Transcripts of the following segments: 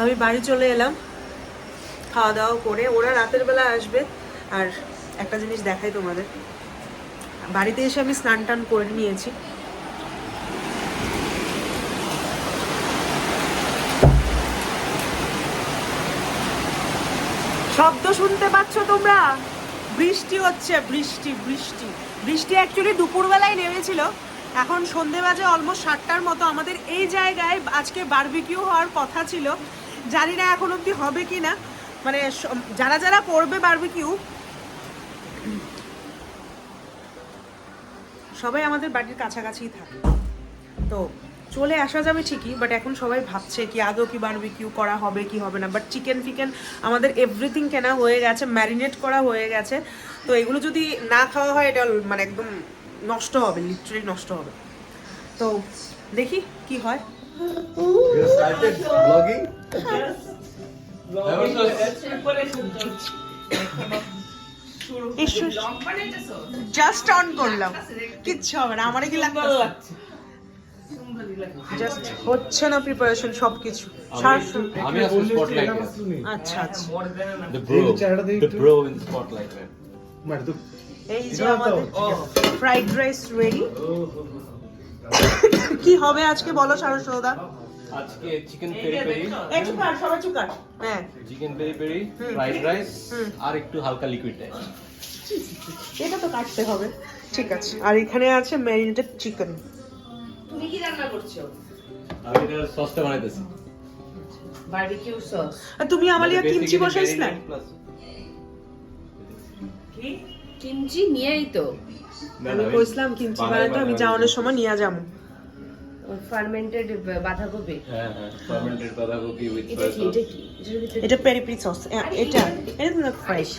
আমি বাড়ি চলে এলাম। খাওয়া দাওয়া করে ওরা রাতের বেলা আসবে। আর একটা জিনিস দেখাই তোমাদের। বাড়িতে এসে আমি স্নান টান করে নিয়েছি। শব্দ শুনতে পাচ্ছ তোমরা? বৃষ্টি হচ্ছে, বৃষ্টি বৃষ্টি। বৃষ্টি অ্যাকচুয়ালি দুপুরবেলায় নেমেছিল। এখন সন্ধে বাজে অলমোস্ট সাতটার মতো। আমাদের এই জায়গায় আজকে বারবিকিউ হওয়ার কথা ছিল। জানি না এখন অবধি হবে কি না। মানে যারা যারা করবে বারবিকিউ সবাই আমাদের বাড়ির কাছাকাছিই থাকে। তো চলে আসা যাবে ঠিকই বাট এখন সবাই ভাবছে কি আদৌ কি বারবিকিউ করা হবে, কি হবে না। বাট চিকেন ফিকেন আমাদের এভরিথিং কেনা হয়ে গেছে ম্যারিনেট করা হয়ে গেছে। তো এগুলো যদি না খাওয়া হয়, এটা মানে একদম নষ্ট হবে লিটারালি নষ্ট হবে। তো দেখি কি হয়? জাস্ট অন করলাম। কিচ্ছু হবে না আমারে কি লাগবে জাস্ট হচ্ছে না প্রিপারেশন সবকিছু। সারসু আমি আসলে স্পটলাইট আচ্ছা আচ্ছা। The bro the bro in spotlight মানে তো এই যে আমাদের ফ্রাইড রাইস রেডি কি হবে আজকে বলো সারসদা আজকে চিকেন পেরি পেরি। একটু কাট সবাই চুপ কাট হ্যাঁ। Chicken peri peri fried rice আর একটু হালকা লিকুইড এটা তো কাটতে হবে। ঠিক আছে। আর এখানে আছে ম্যারিনেটেড চিকেন তুমি কি রান্না করছ? আমি এটার সসটা বানাইতেছি। বারবিকিউ সস আর তুমি আমালিয়া কিমচি বসাইছ না কি? কিমচি নিয়েই তো। আমি কইছিলাম কিমচি বানাই- বানাইতে আমি যাওয়ানোর সময় নিয়ে যাব। ফার্মেন্টেড বাঁধাকপি। হ্যাঁ হ্যাঁ ফার্মেন্টেড বাঁধাকপি উইথ এটা কি এটা কি? এটা পেরি পেরি সস এটা এটা তো ফ্রেশ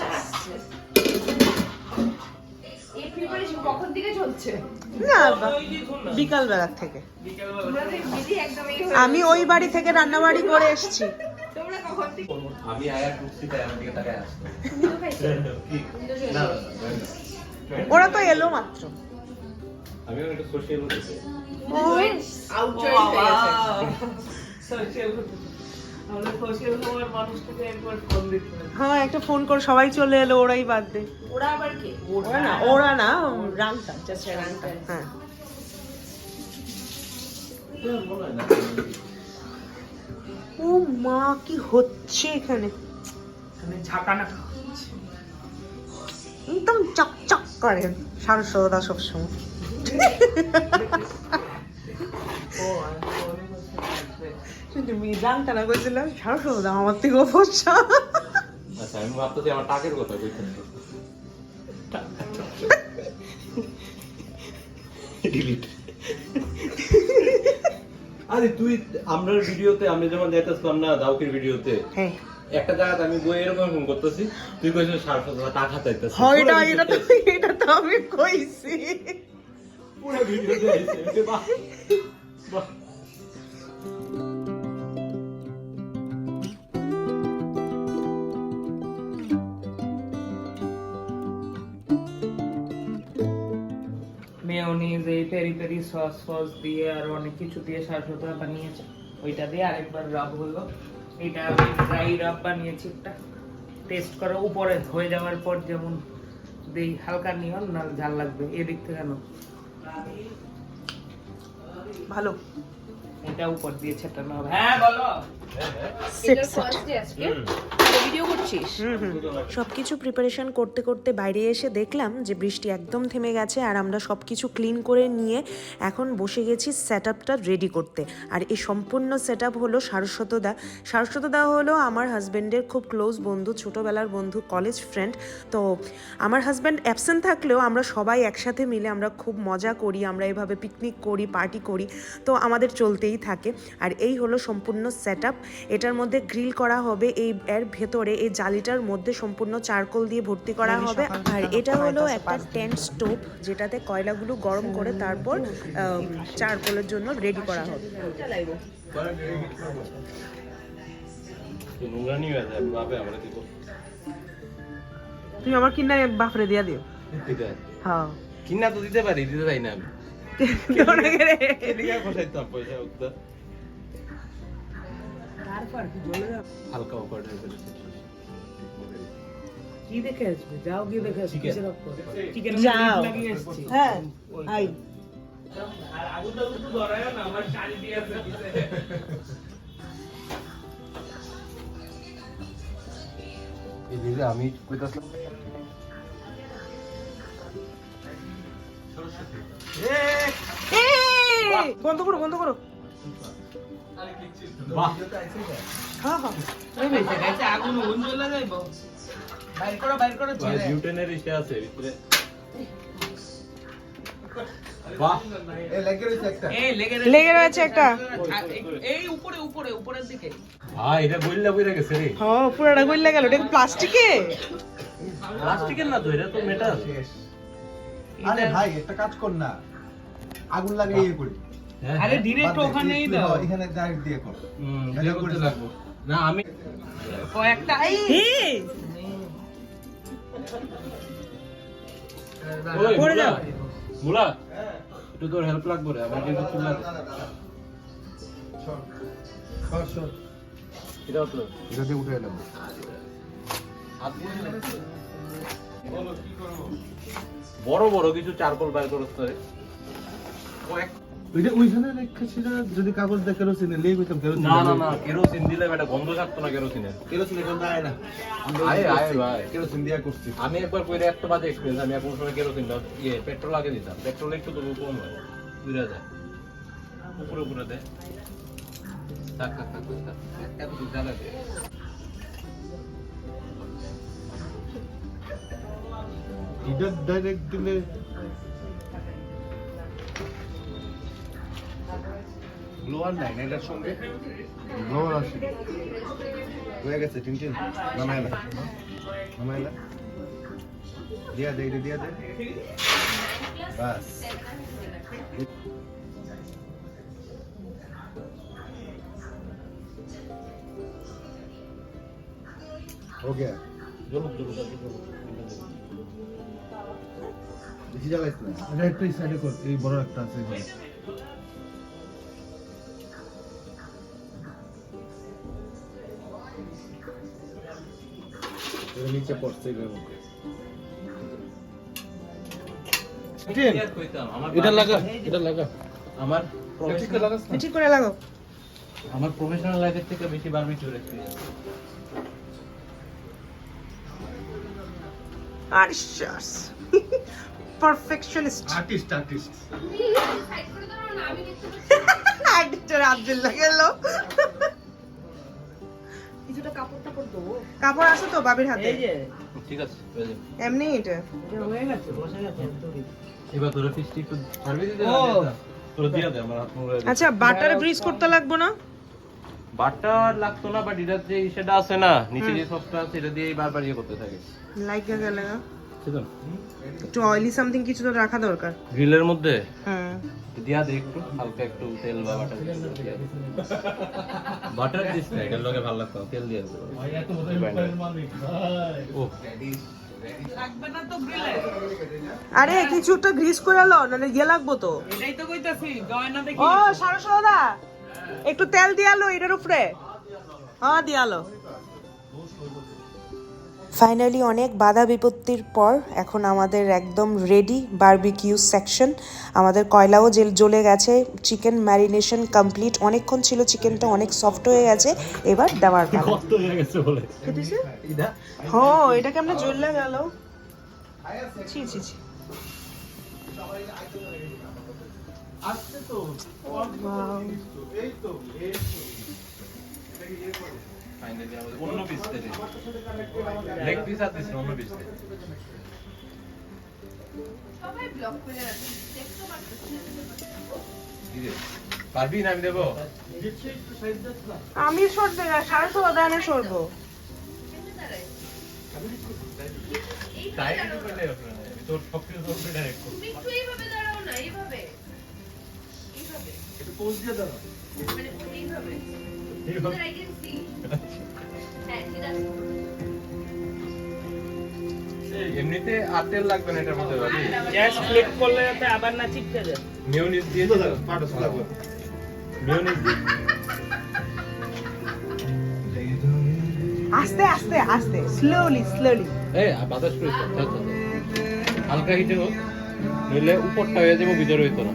থেকে বিকাল বেলার আমি ওই বাড়ি থেকে রান্না বাড়ি করে এসেছি। আমি আয়া। ওরা তো এলো মাত্র। একটু সোশ্যাল হয়ে হ্যাঁ একটা ফোন করে সবাই চলে এলো ওরাই বাদ দে। ওরা আবার কে? ওরা না ওরা না রাংটা রান্না হ্যাঁ। ও মা কি হচ্ছে এখানে? একদম চকচক করে সারস্বতা সবসময়। তুমি জানতে না করেছিলাম সারস্বতা আমার থেকে ফসা আচ্ছা আমি ভাবতেছি আমার টাকের কথা ডিলিট আরে তুই আমরা ভিডিওতে আমি যখন যাইতেছিলাম না দাউকের ভিডিওতে হ্যাঁ। একটা জায়গাতে আমি বই এরকম ফোন করতেছি তুই কইছিস সাড়ে সাতশো টাকা চাইতেছিস হয় এটা এটা তো এটা তো আমি কইছি। পুরো ভিডিওতে আইছে বাহ বাহ। মেয়োনিজ এই পেরি পেরি সস ফস দিয়ে আর অনেক কিছু দিয়ে শাসতা বানিয়েছে ওইটা দিয়ে আরেকবার রাব হলো। এটা আমি ড্রাই রাব বানিয়েছি একটা টেস্ট করো উপরে হয়ে যাওয়ার পর যেমন দিই হালকা নিয়ন না ঝাল লাগবে এদিক থেকে কেন ভালো। এটা উপর দিয়ে ছেটানো হবে। হ্যাঁ বলো। ডে আজকে? ভিডিও করছিস? সব কিছু প্রিপারেশন করতে করতে বাইরে এসে দেখলাম যে বৃষ্টি একদম থেমে গেছে আর আমরা সব কিছু ক্লিন করে নিয়ে এখন বসে গেছি সেট আপটা রেডি করতে। আর এই সম্পূর্ণ সেট আপ হলো সারস্বতদা সারস্বতদা হলো আমার হাজব্যান্ডের খুব ক্লোজ বন্ধু ছোটোবেলার বন্ধু কলেজ ফ্রেন্ড তো আমার হাজব্যান্ড অ্যাবসেন্ট থাকলেও আমরা সবাই একসাথে মিলে আমরা খুব মজা করি আমরা এভাবে পিকনিক করি পার্টি করি। তো আমাদের চলতেই থাকে। আর এই হলো সম্পূর্ণ সেট আপ এটার মধ্যে গ্রিল করা হবে এই এর ভেতরে এই জালিটার মধ্যে সম্পূর্ণ চারকোল দিয়ে ভর্তি করা হবে। আর এটা হলো একটা টেন্ট স্টোভ যেটাতে কয়লাগুলো গরম করে তারপর চারকোলের জন্য রেডি করা হবে। তুমি আমার কিনা বাফরে দিয়া দিও। হ্যাঁ। কিনা তো দিতে পারি দিতে চাই না আমি। কি হালকা টাইপের কি দেখে আসবে? যাও গিয়ে দেখে আসবে কিসের অফার চিকেন যাও। হ্যাঁ আই। আর আগুন টাগুন ধরায় না আমার শাড়ি দিয়ে আছে এই আমি কইতাছিলাম বন্ধ করো বন্ধ করো। লেগে রয়েছে একটা। এই লেগে লেগে রয়েছে একটা। এই উপরে উপরে উপরের দিকে। ভাই এটা বইলা বইরা গেছে রে। হ পুরাটা গইলা গেল। এটা প্লাস্টিকে? প্লাস্টিকের না তো এটা তো মেটাল আরে ভাই একটা কাজ কর না। আগুন লাগে ইয়ে করি। আরে ডিরেক্ট ওখানেই দাও। এখানে ডাইরেক্ট দিয়ে কর। হুম এটা করতে করতে লাগবো। না আমি কয়েকটা এই! পড়ে যাও। মুলা একটু তোর হেল্প লাগবে রে আমার কিন্তু চুল লাগে এটা তো এটা দিয়ে উঠে এলাম। বড় বড় কিছু চারকোল বাইর করতে হবে। ওইটা ওইখানে রেখেছিল যদি কাগজ দেখে কেরোসিনে লিয়ে গেতাম কেরোসিন না না না কেরোসিন দিলে এটা গন্ধ থাকতো না কেরোসিনের। কেরোসিন এখন আয় না। আয়, আয়, ভাই। কেরোসিন দিয়া করছি। আমি একবার কইরে একটা বাজে এক্সপিরিয়েন্স আমি এখন সময় কেরোসিন দাও ইয়ে পেট্রোল আগে দিতাম। পেট্রোল একটু তবু কম হয় উড়ে যায়। উপরে উপরে দেয়। থাক থাক থাক এত দূর জ্বালা দিয়ে ডাইরেক্ট দিলে গ্লোয়ার নাই না এটার সঙ্গে গ্লোয়ার আছে হয়ে গেছে টিনটিন নামাই না নামাই না দিয়া দে এটা দিয়া দে বাস हो गया জলুক জলুক আর কি জলুক। বেশি জ্বালাইস না এটা একটা সাইডে কর এই বড় একটা আছে নিচে পড়ছে এগুলোর মধ্যে এটা লাগা এটা লাগা আমার ঠিক লাগাস ঠিক করে লাগাও আমার প্রফেশনাল লাইফের থেকে বেশি বারবিকিউর এক্সপিরিয়েন্স আর শাস পারফেকশনিস্ট আর্টিস্ট আর্টিস্ট আব্দুল্লাহ গেল কিছুটা কাপড় টাপড় দেবো কাপড় আছে তো বাবির হাতে। এই যে। ঠিক আছে এমনি এটা। হয়ে গেছে বসে গেছে এবার তোরা ফিসটি একটু ছাড়বি দিতে ও। তোরা দিয়া দে আমার হাত মুড়ে আচ্ছা বাটার ব্রিজ করতে লাগবো না? বাটার লাগতো না বাট এটার যে সেটা আছে না নিচে যে সসটা আছে এটা দিয়ে বারবার ইয়ে করতে থাকে। লাইক গেলে একটু অয়েলি সামথিং কিছু তো রাখা দরকার। গ্রিলের মধ্যে? হুম দিয়া দে একটু হালকা একটু তেল বা বাটার বাটার দিস না লগে ভালো লাগতো তেল দিয়ে দেবো। ও। লাগবে না তো গ্রিলে আরে কিছুটা গ্রিস করে লো নাহলে ইয়ে লাগবো তো। এটাই তো কইতাছি গয়না দেখি। ও সারো সদা একটু তেল দিয়ালো এটার উপরে। হ্যাঁ দিয়ালো ফাইনালি অনেক বাধা বিপত্তির পর এখন আমাদের একদম রেডি বারবিকিউ সেকশন আমাদের কয়লাও জেল জ্বলে গেছে চিকেন ম্যারিনেশন কমপ্লিট অনেকক্ষণ ছিল চিকেনটা অনেক সফট হয়ে গেছে এবার দেওয়ার হয়ে হো এটা কেমনে জ্বললে গেল? ছি ছি ছি। ফাইনালি আমাদের অন্য পিস লেগ পিস আর অন্য পিস পারবি না আমি দেবো? আমি সরবে না সাড়ে ছ দানে সরবো। তোর সব কিছু তোর ডাইরেক্ট তুমি একটু এইভাবে দাঁড়াও না এইভাবে। এইভাবে। একটু পোজ দিয়ে দাও মানে এইভাবে। এইভাবে? এমনিতে লাগবে না এটার মধ্যে ভাবি? জাস্ট ফ্লিপ করলে যাতে আবার না চিপকে যায়। মিউনিস দিয়ে দাও পাটো লাগবে মিউনিস আস্তে আস্তে আস্তে স্লোলি স্লোলি এ বাতাস করে। হালকা হিটে হোক নইলে উপরটা হয়ে যাব ভিতরে হইতো না।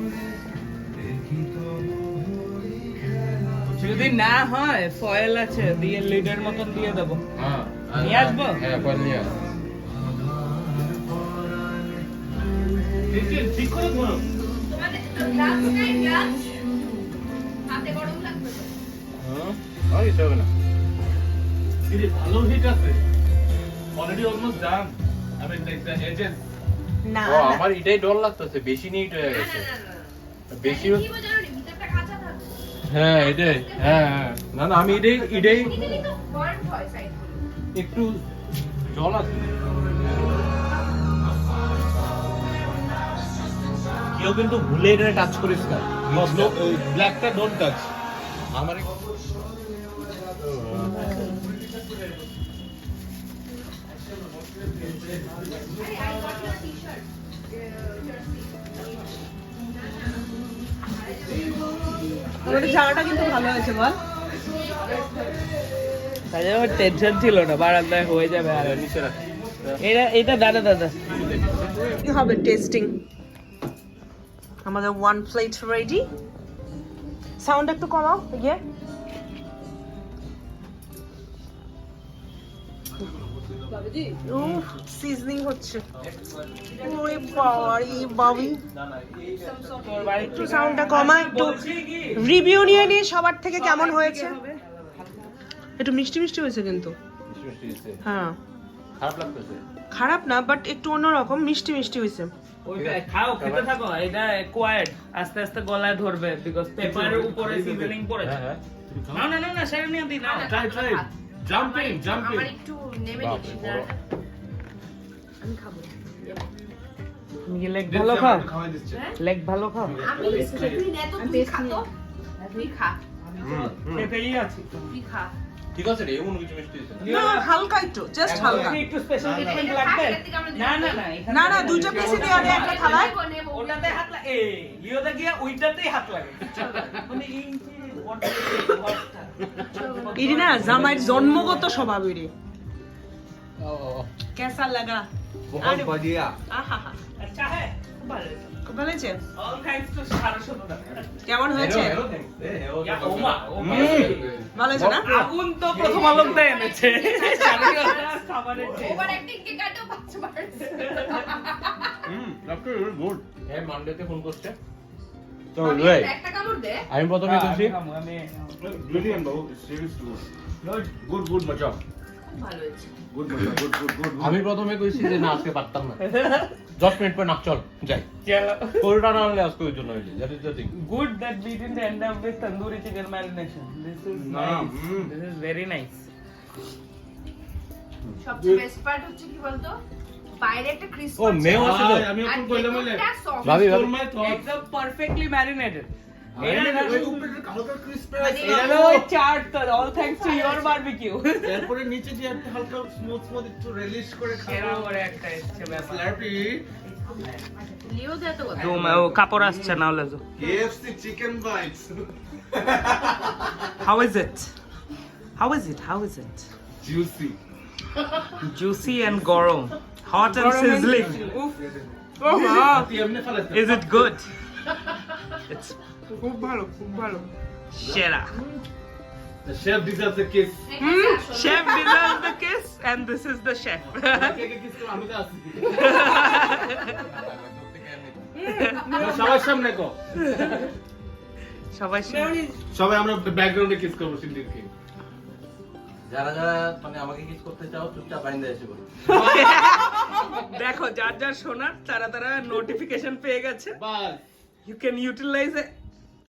যদি না হয় ফয়েল আছে দিয়ে লিডের মতন দিয়ে দেবো। হ্যাঁ নিয়ে আসব? হ্যাঁ পরে নিয়ে আস। ঠিক করে ধরো। হ্যাঁ ভালো হিট আছে। Already almost done I like the edges না ও আমার এটাই ডর লাগতেছে বেশি নিট হয়ে গেছে। বেশি হ্যাঁ এটাই হ্যাঁ হ্যাঁ। না না আমি এটাই এটাই একটু জল আছে। কেউ কিন্তু ভুলে এটা টাচ করিস না। ব্ল্যাকটা ডোন্ট টাচ আমার আমাদের জায়গাটা কিন্তু ভালো আছে বল। তাই আমার টেনশন ছিল না বারান্দায় হয়ে যাবে আর নিচে এটা এটা দাদা দাদা। কি হবে টেস্টিং আমাদের ওয়ান প্লেট রেডি সাউন্ড একটু কমাও গিয়ে সিজনিং হচ্ছে। ওরে বাবি তোর একটু সাউন্ডটা কমা একটু রিভিউ নিয়ে নিয়ে সবার থেকে কেমন হয়েছে? একটু মিষ্টি মিষ্টি হয়েছে কিন্তু। মিষ্টি মিষ্টি দিছে। হ্যাঁ। খারাপ লাগতেছে? খারাপ না বাট একটু অন্যরকম মিষ্টি মিষ্টি হয়েছে। খাও খেতে থাকো এটা কোয়াইট আস্তে আস্তে গলায় ধরবে বিকজ পেপারের উপরে সিজনিং পড়েছে। হ্যাঁ হ্যাঁ। না না না না সেটা নিয়ে দিই না ট্রাই ট্রাই জাম্পিং জাম্পিং আমার একটু নেমে নিচ্ছি বড়। আমি খাব। তুমি লেগ ভালো দিচ্ছে। হ্যাঁ? লেগ ভালো খাও আমি তুই নে তো তুই খা তো। তুই খা। খেতেই আছি। তুই খা। ঠিক আছে রে এমন কিছু মিষ্টি না। না হালকা একটু জাস্ট হালকা। একটু স্পেশাল ট্রিটমেন্ট লাগবে না না না না না দুইটা পিসি দেয় একটা থালায়। ওটাতে হাত লাগে। এ গিয়ে ওইটাতেই হাত লাগে। মানে ইরি না জামাইয়ের জন্মগত স্বভাব ইরি। কেসা লাগা। বহুত বাজিয়া। আহা হা আচ্ছা হ্যাঁ খুব ভালো খুব ভালো হয়েছে? সারস্বতদা। কেমন হয়েছে। ভালো হয়েছে না? আগুন তো প্রথম আলোকটা এনেছে। সারস্বতদা খাবারের taste। ওভার অ্যাক্টিং কে কাটো পাঁচ মার্কস হুম গুড হ্যাঁ মানডেতে ফোন করছে। তো আমি ভাই একটা কামড় দে। আমি প্রথমে করছি আমি খাব, আমি ব্রিলিয়ান্ট বাবু serious too good good good মজা গুড গুড গুড গুড। আমি প্রথমে কইছি যে না আজকে পারতাম না। দশ মিনিট পর না চল যাই। চলো। কোলটা না আনলে আজকে ওই জন্য হইলি that is the thing good that we didn't end up with tandoori chicken marination. This is No, nice. mm. This is very nice. সবচেয়ে বেস্ট পার্ট হচ্ছে কি বলতো? বাইরে একটা ক্রিস্প ও মেও আমি কইলাম বলে ভাবি ভাবি. এরপরে নিচে একটা হালকা স্মুথ স্মুথ একটু করে একটা কাপড় আসছে না হলে তো KFC chicken bites How is it? How is it? How is it? Juicy Juicy and গরম. Hot and sizzling. Oof. Oh, wow. Is it good? It's খুব ভালো খুব ভালো। সেরা। The chef deserves a kiss. chef deserves the kiss and this is the chef সবার সামনে কো। সবাই সবাই আমরা ব্যাকগ্রাউন্ডে কিস করব সিদ্দিককে। যারা যারা মানে আমাকে কিস করতে চাও চুপচাপ বাইন্দা এসে বলো। দেখো যার যার শোনার তারা তারা নোটিফিকেশন পেয়ে গেছে। বাস। You can utilise